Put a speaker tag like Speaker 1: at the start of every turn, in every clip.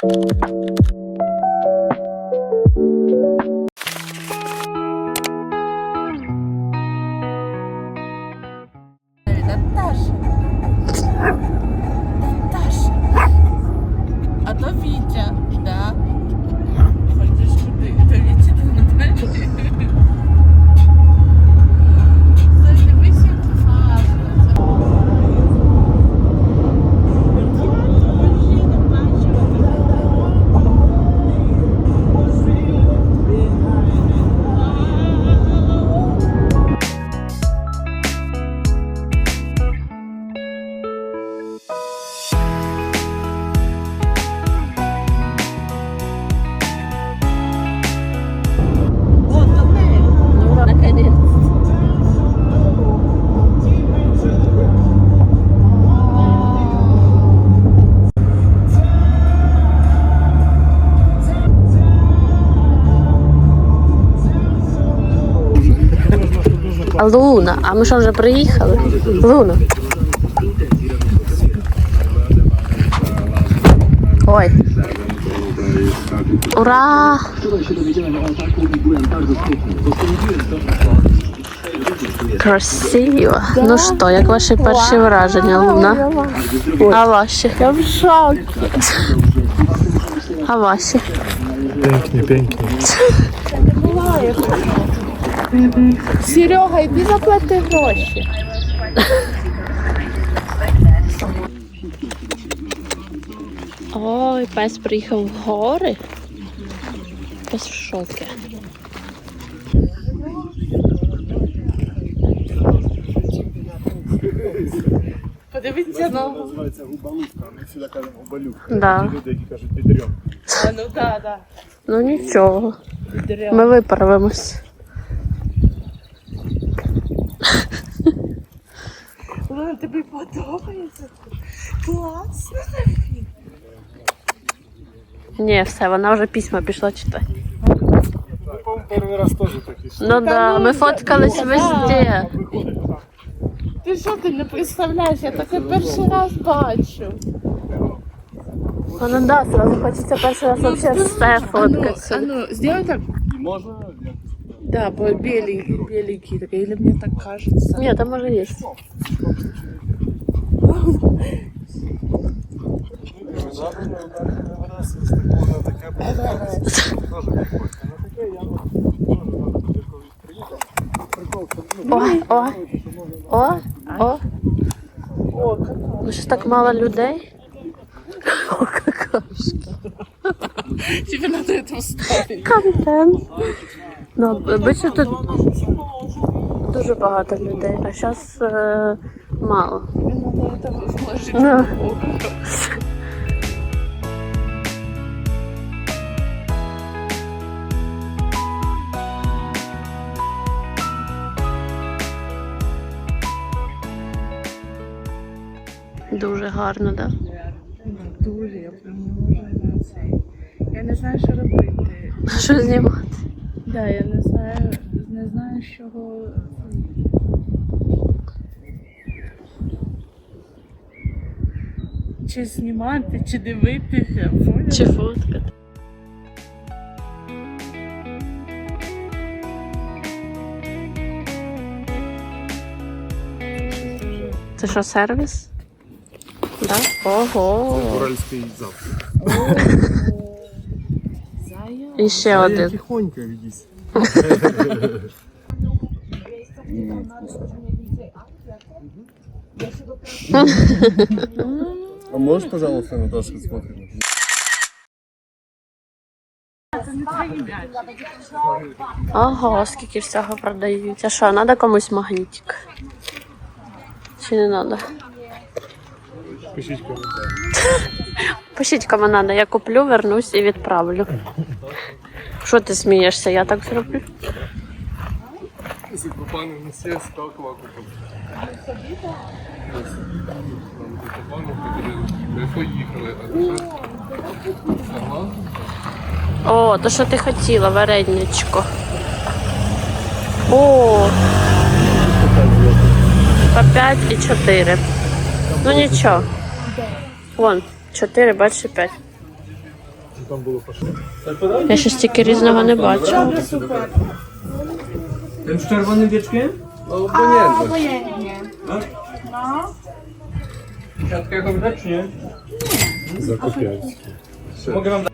Speaker 1: Thank you. Луна, а ми що вже приїхали? Луна. Ой. Ура! Красиво. Ну що, як ваші перші враження, Луна? А ваші?
Speaker 2: Я в шокі.
Speaker 1: А ваші?
Speaker 3: Пенькні, пенькні.
Speaker 2: Серега, йди заплати гроші.
Speaker 1: Ой, пес приїхав в гори. Пес в шокі.
Speaker 2: Подивіться на
Speaker 3: Називається губалушка, а ми сюди кажемо губалюк.
Speaker 1: Да.
Speaker 3: Ті люди, які кажуть підрьом.
Speaker 2: А, ну да, да.
Speaker 1: Ну нічого.
Speaker 2: Підряд.
Speaker 1: Ми виправимось.
Speaker 2: Лена, тобі подобається? Класно.
Speaker 1: Ні, все, вона вже письма пішла читати.
Speaker 3: По-моєму, перший раз теж такі.
Speaker 1: Ну да, ми фоткались везде.
Speaker 2: Ти що ти не представляєш? Я таке перший раз бачу.
Speaker 1: Вона да, сразу хочеться перший раз вообще все
Speaker 2: А ну,
Speaker 1: фоткати.
Speaker 2: а ну, сделай так.
Speaker 3: Можна.
Speaker 2: Да, бо беленький, беленький такой, или мне так кажется.
Speaker 1: Ні, там може є.
Speaker 3: Западно, так, раз, з такого на таке подивитися. Теж прикольно. На таке я теж надо колись приїхав. Прикол, що, ну,
Speaker 1: О, о, о, о.
Speaker 2: О, как
Speaker 1: Ну щось так мало людей. О, какашки.
Speaker 2: тебе надо это вставить.
Speaker 1: Контент. Ну, обично тут дуже багато людей, а зараз е, мало. Ну. Дуже гарно, так?
Speaker 2: Дуже, я прям не можу на цей. Я не знаю, що робити.
Speaker 1: Що знімати?
Speaker 2: Да, я не знаю, не знаю, з чого. Чи знімати, чи дивитися. поняла?
Speaker 1: Чи фоткати? Це що, сервіс? Да? Ого.
Speaker 3: Уральський завтра.
Speaker 1: І ще один.
Speaker 3: Тихонько відійсь. А можешь, пожалуйста, Наташа, смотреть?
Speaker 1: Ого, скільки всього продають. А що, треба комусь магнітик? Чи не треба?
Speaker 3: Пишіть коментар.
Speaker 1: Пишіть кому треба, я куплю, вернусь і відправлю. Що ти смієшся? Я так зроблю. О, то що ти хотіла, вареничко. О, по 5 і 4. Ну нічого. Вон, 4, бачиш, 5.
Speaker 3: Там було.
Speaker 1: Я ще стільки різного не бачила.
Speaker 4: Ten z czerwonym wieczkiem?
Speaker 2: Obojętnie.
Speaker 4: Siatka jakąś dać, czy nie?
Speaker 3: Закопяйський.
Speaker 4: Mogę wam dać.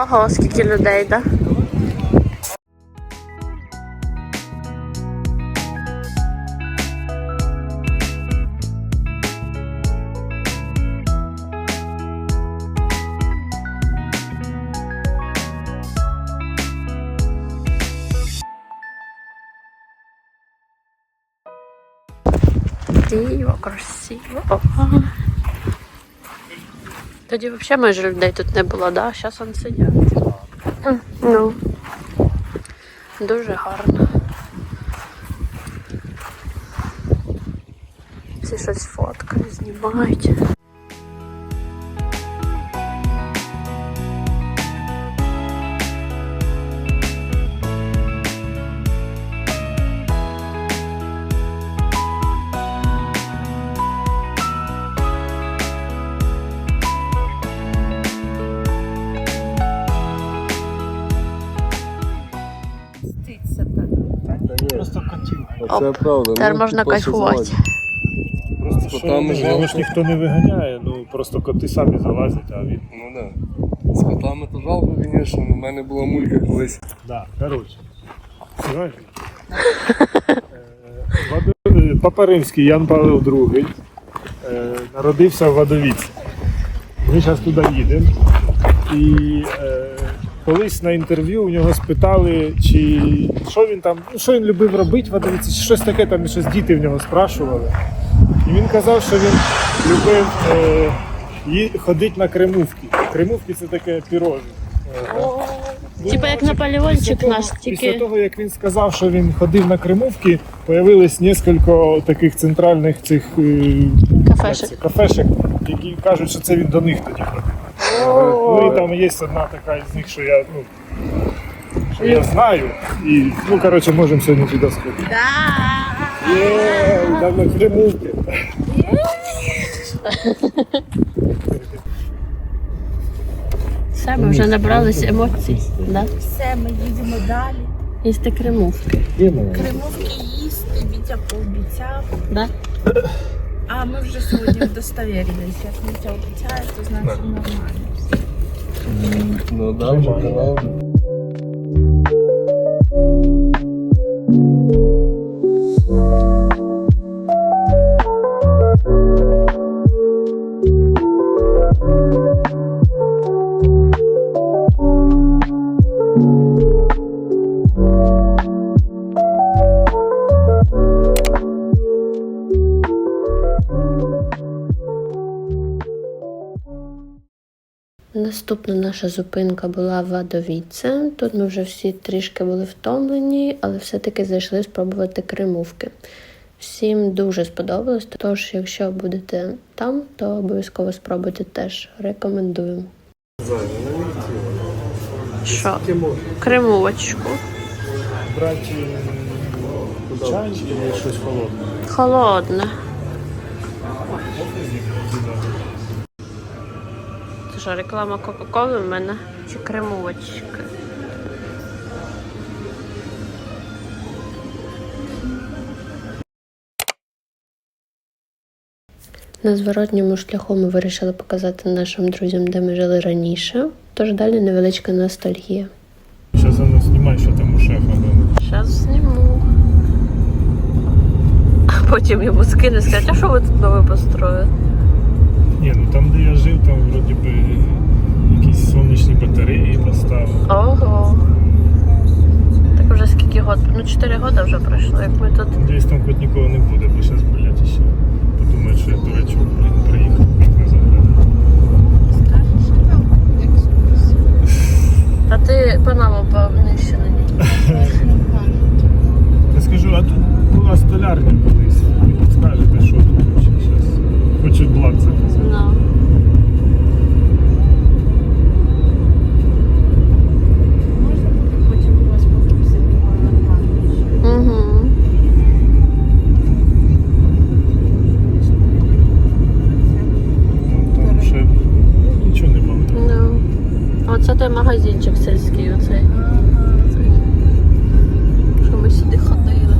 Speaker 1: Ого, скільки людей, так? Диво, красиво. Тоді взагалі майже людей тут не було, да? Зараз вони сидять. Ну. Дуже гарно. Всі щось фоткають, знімають.
Speaker 5: Це правда.
Speaker 1: Тепер
Speaker 5: ну,
Speaker 1: можна
Speaker 5: типу,
Speaker 1: кайфувати.
Speaker 3: Просто
Speaker 5: що,
Speaker 3: котами
Speaker 5: ну,
Speaker 3: його ж ніхто не виганяє, ну просто коти самі залазять, а він.
Speaker 5: Ну да. З котами то жалко, звісно. У мене була мулька колись.
Speaker 3: Да, коротше. Знаєш? Е, е, Папа Римський Ян Павло II е, народився в Вадовіці. Ми зараз туди їдемо. І е, колись на інтерв'ю у нього спитали, чи що він там, ну, що він любив робити в чи щось таке там, щось діти в нього спрашували. І він казав, що він любив е, ходити на кремувки. Кремувки це таке пірожі. Е,
Speaker 1: Типа як
Speaker 3: Після
Speaker 1: Наполеончик наш,
Speaker 3: Після того, як він сказав, що він ходив на Кремувки, появилось кілька таких центральних цих е,
Speaker 1: кафешек.
Speaker 3: кафешек, які кажуть, що це він до них тоді ходив. Ну і там є одна така з них, що я, ну, що я знаю. І, ну, коротше, можемо сьогодні туди сходити. Є, там на Кремувки.
Speaker 1: Все, ми вже набрались емоцій. Да?
Speaker 2: Все, ми їдемо далі.
Speaker 1: Їсти кремувки.
Speaker 2: Кремовки їсти, Вітя пообіцяв.
Speaker 1: Да?
Speaker 2: А ми вже сьогодні удостовірились. Як Вітя обіцяє, то значить нормально.
Speaker 5: Ну да, вже канал.
Speaker 1: Наступна наша зупинка була Вадовіце. Тут ми вже всі трішки були втомлені, але все-таки зайшли спробувати кремувки. Всім дуже сподобалось, тож, якщо будете там, то обов'язково спробуйте теж. Рекомендуємо. Що? Кремувочку.
Speaker 3: Брати е, чай і щось холодне.
Speaker 1: Холодне. Що, реклама Кока-Коли в мене? Чи кремувочки? На зворотньому шляху ми вирішили показати нашим друзям, де ми жили раніше. Тож далі невеличка ностальгія.
Speaker 3: Зараз воно знімай, що там у шефа.
Speaker 1: Зараз зніму. А потім йому скине сказати, а що ви тут нове построїли?
Speaker 3: Ні, ну там, де я жив, там вроді би якісь сонячні батареї поставили.
Speaker 1: Ого. Так вже скільки год? Ну 4 роки вже пройшло, як ми тут.
Speaker 3: Ну, десь там хоч нікого не буде, бо зараз, блять ще подумають, що я дурачок, блін, приїхав назад.
Speaker 1: А ти панаму повнищена ні.
Speaker 3: Я скажу, а тут була столярня.
Speaker 1: Той магазинчик сільський оцей. Що ми сюди ходили.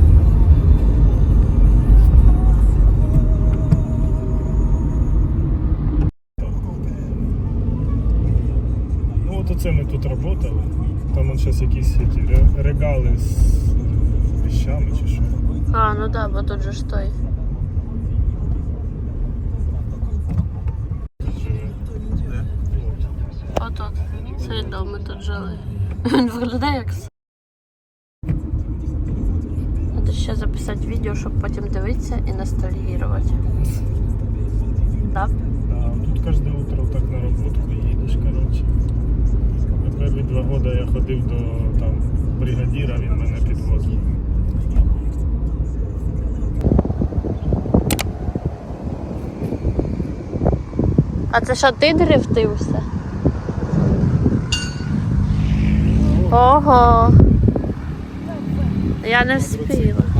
Speaker 3: Ну от оце ми тут працювали. Там он зараз якісь регали з е, вещами чи що.
Speaker 1: А, ну да, бо тут же ж той.
Speaker 3: От.
Speaker 1: Отут. Цей дом ми тут жили. Він виглядає як. Треба ще записати відео, щоб потім дивитися і ностальгірувати. Да?
Speaker 3: Да, тут кожне утро так на роботку їдеш, коротше. Перші два роки я ходив до там, бригадіра, він мене підвозив.
Speaker 1: А це що ти дрифтився? Ого. Я не вспіла.